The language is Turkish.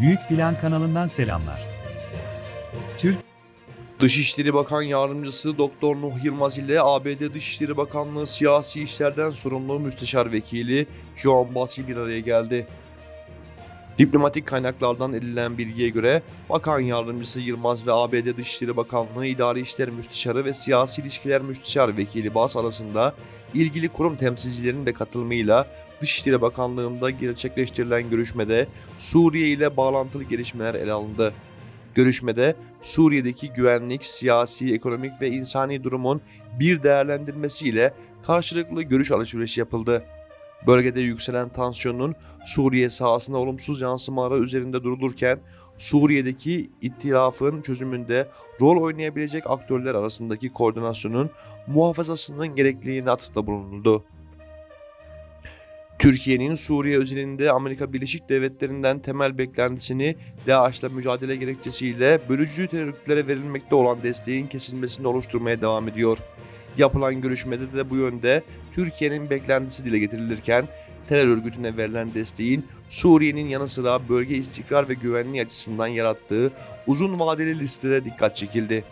Büyük Plan kanalından selamlar. Türk Dışişleri Bakan Yardımcısı Doktor Nuh Yılmaz ile ABD Dışişleri Bakanlığı Siyasi İşlerden Sorumlu Müsteşar Vekili John Basil bir araya geldi. Diplomatik kaynaklardan edilen bilgiye göre Bakan Yardımcısı Yılmaz ve ABD Dışişleri Bakanlığı İdari İşler Müsteşarı ve Siyasi İlişkiler Müsteşar Vekili Bas arasında ilgili kurum temsilcilerinin de katılımıyla Dışişleri Bakanlığı'nda gerçekleştirilen görüşmede Suriye ile bağlantılı gelişmeler ele alındı. Görüşmede Suriye'deki güvenlik, siyasi, ekonomik ve insani durumun bir değerlendirmesiyle karşılıklı görüş alışverişi yapıldı. Bölgede yükselen tansiyonun Suriye sahasına olumsuz yansımaları üzerinde durulurken Suriye'deki ittilafın çözümünde rol oynayabilecek aktörler arasındaki koordinasyonun muhafazasının gerekliliğine atıfta bulunuldu. Türkiye'nin Suriye özelinde Amerika Birleşik Devletleri'nden temel beklentisini DAEŞ'la mücadele gerekçesiyle bölücü terör örgütlere verilmekte olan desteğin kesilmesini oluşturmaya devam ediyor. Yapılan görüşmede de bu yönde Türkiye'nin beklentisi dile getirilirken terör örgütüne verilen desteğin Suriye'nin yanı sıra bölge istikrar ve güvenliği açısından yarattığı uzun vadeli listede dikkat çekildi.